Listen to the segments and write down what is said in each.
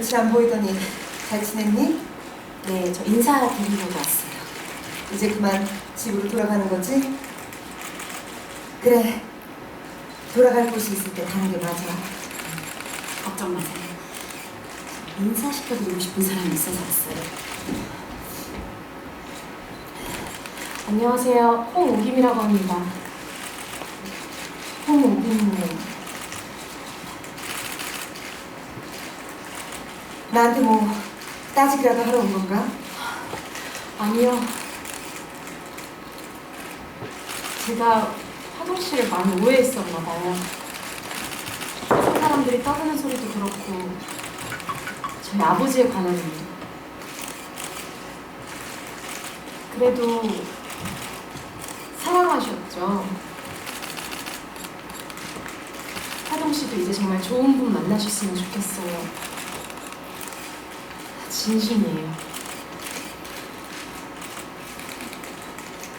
며칠 안 보이더니 잘 지냈니? 네, 저 인사드리려고 왔어요. 이제 그만 집으로 돌아가는 거지? 그래. 돌아갈 곳이 있을 때 가는 게 맞아. 걱정 마세요. 인사시켜드리고 싶은 사람이 있어서 왔어요. 안녕하세요. 홍오김이라고 합니다. 홍오빈님. 나한테 뭐 따지기라도 하러 온 건가? 아니요. 제가 화동 씨를 많이 오해했었나 봐요. 사람들이 떠드는 소리도 그렇고 저희 아버지에 관한 일도. 그래도 사랑하셨죠. 화동 씨도 이제 정말 좋은 분 만나셨으면 좋겠어요. 진심이에요.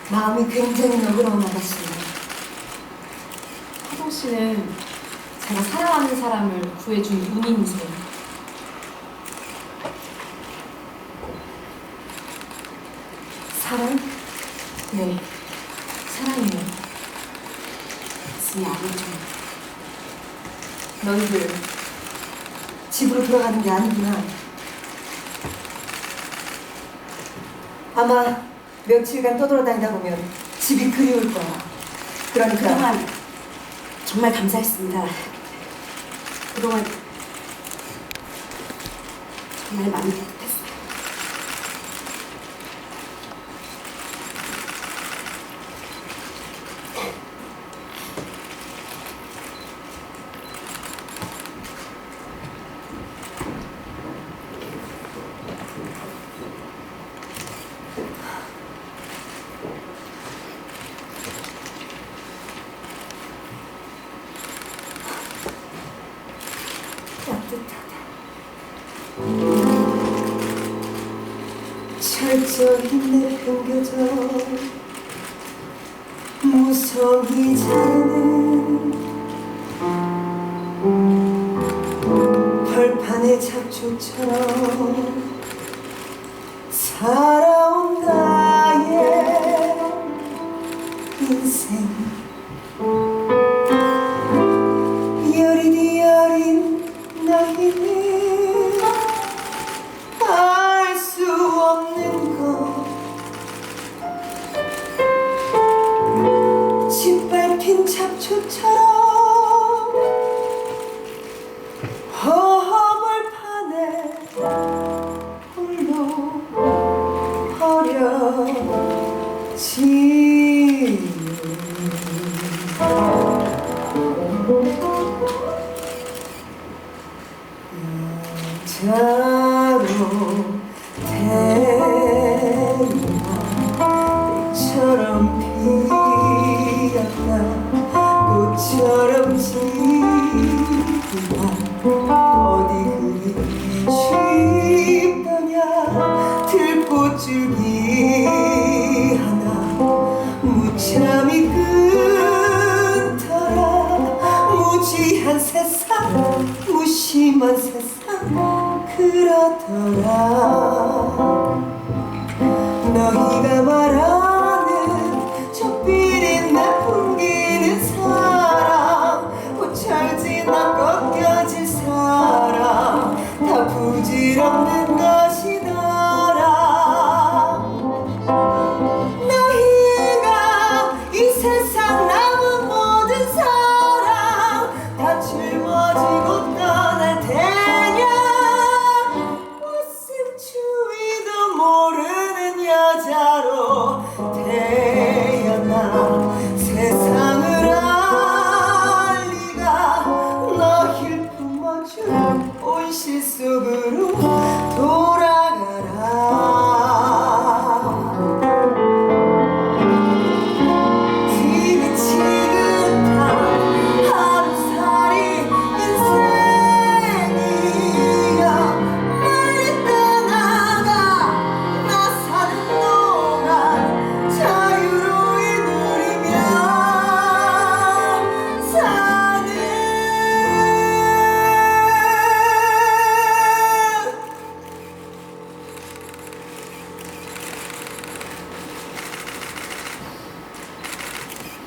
마음이 굉장히 너그러운 아가씨네. 화동 씨는 제가 사랑하는 사람을 구해준 운인이세요. 사랑? 네, 사랑해요. 지 아버지. 너희들 집으로 돌아가는 게 아니구나. 아마 며칠간 떠돌아다니다 보면 집이 그리울 거야. 그러니까 그동안 정말 감사했습니다. 그동안 정말 많이 철저히 내팽겨져 무성히 자는 벌판의 잡초처럼 살아온 나의 인생. 여리디 어린 너희 자로 태어나 꽃처럼 피었다 꽃처럼 지구가 어디 그리 쉽더냐 들꽃줄기 하나 무참히 끊더라 무지한 세상 무심한 세상 그렇더라. 너희가 말하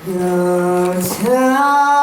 그 여자